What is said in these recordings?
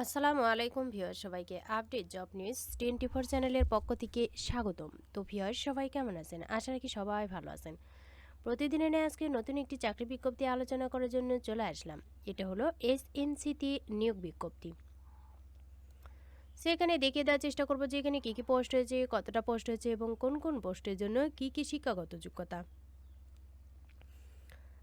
আসসালামু আলাইকুম ভিউয়ার সবাইকে update job news twenty four চ্যানেলের পক্ষ থেকে স্বাগতম। তো ভিউয়ার সবাই কেমন আছেন? আশা রাখি সবাই ভালো আছেন। প্রতিদিনের ন্যায় আজকে নতুন একটি চাকরি বিজ্ঞপ্তি আলোচনা করার জন্য চলে আসলাম। এটা হলো এস এনসিটি নিয়োগ বিজ্ঞপ্তি। সেখানে দেখিয়ে দেওয়ার চেষ্টা করব যে এখানে কী কী পোস্ট হয়েছে, কতটা পোস্ট হয়েছে এবং কোন কোন পোস্টের জন্য কী কী শিক্ষাগত যোগ্যতা।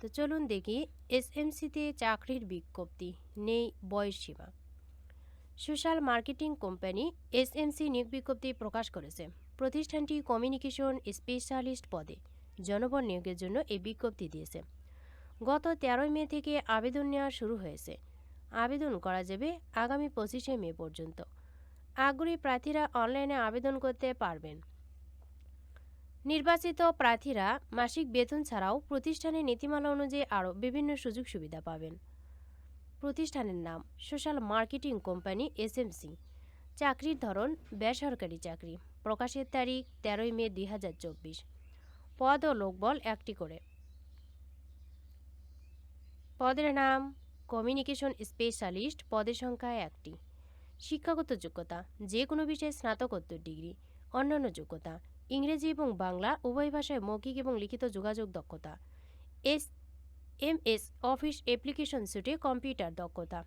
তো চলুন দেখি এসএমসিতে চাকরির বিজ্ঞপ্তি। নেই বয়স সীমা সোশ্যাল মার্কেটিং কোম্পানি এসএমসি নিয়োগ বিজ্ঞপ্তি প্রকাশ করেছে। প্রতিষ্ঠানটি কমিউনিকেশন স্পেশালিস্ট পদে জনবল নিয়োগের জন্য এই বিজ্ঞপ্তি দিয়েছে। গত তেরোই মে থেকে আবেদন নেওয়া শুরু হয়েছে। আবেদন করা যাবে আগামী পঁচিশে মে পর্যন্ত। আগ্রহী প্রার্থীরা অনলাইনে আবেদন করতে পারবেন। নির্বাচিত প্রার্থীরা মাসিক বেতন ছাড়াও প্রতিষ্ঠানের নীতিমালা অনুযায়ী আরও বিভিন্ন সুযোগ সুবিধা পাবেন। প্রতিষ্ঠানের নাম, সোশ্যাল মার্কেটিং কোম্পানি এসএমসি। চাকরির ধরন, বেসরকারি চাকরি। প্রকাশের তারিখ, তেরোই মে দুই হাজার চব্বিশ। পদ ও লোকবল একটি করে। পদের নাম, কমিউনিকেশন স্পেশালিস্ট পদের সংখ্যা একটি। শিক্ষাগত যোগ্যতা যে কোনো বিষয়ে স্নাতকোত্তর ডিগ্রি, অন্যান্য যোগ্যতা ইংরেজি এবং বাংলা উভয় ভাষায় মৌখিক এবং লিখিত যোগাযোগ দক্ষতা। S, M S, office application সুটে computer দক্ষতা।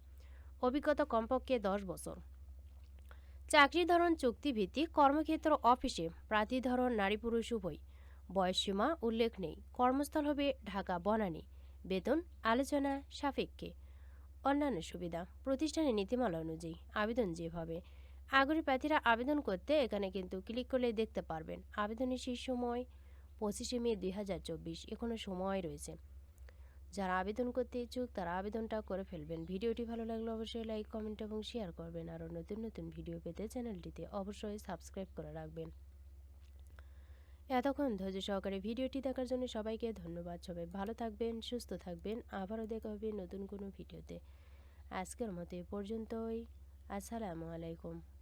অভিজ্ঞতা কমপক্ষে দশ বছর। চাকরি ধরন চুক্তিভিত্তিক কর্মক্ষেত্র অফিসে প্রার্থী ধরন নারী পুরুষ উভয়। বয়সসীমা উল্লেখ নেই। কর্মস্থল হবে ঢাকা, বনানী। বেতন আলোচনা সাপেক্ষে। অন্যান্য সুবিধা। প্রতিষ্ঠানের নীতিমালা অনুযায়ী আবেদন যেভাবে আগ্রহী প্রার্থীরা আবেদন করতে এখানে কিন্তু ক্লিক করলে দেখতে পারবেন। আবেদনের শেষ সময় পঁচিশে মে দুই হাজার চব্বিশ। এখনও সময় রয়েছে। যারা আবেদন করতে ইচ্ছুক, তারা আবেদনটা করে ফেলবেন। ভিডিওটি ভালো লাগলে অবশ্যই লাইক, কমেন্ট এবং শেয়ার করবেন। আরও নতুন নতুন ভিডিও পেতে চ্যানেলটিতে অবশ্যই সাবস্ক্রাইব করে রাখবেন। এতক্ষণ ধৈর্য সহকারে ভিডিওটি দেখার জন্য সবাইকে ধন্যবাদ। সবাই ভালো থাকবেন, সুস্থ থাকবেন। আবারও দেখা হবে নতুন কোনো ভিডিওতে। আজকের মতো এ পর্যন্তই। আসসালামু আলাইকুম।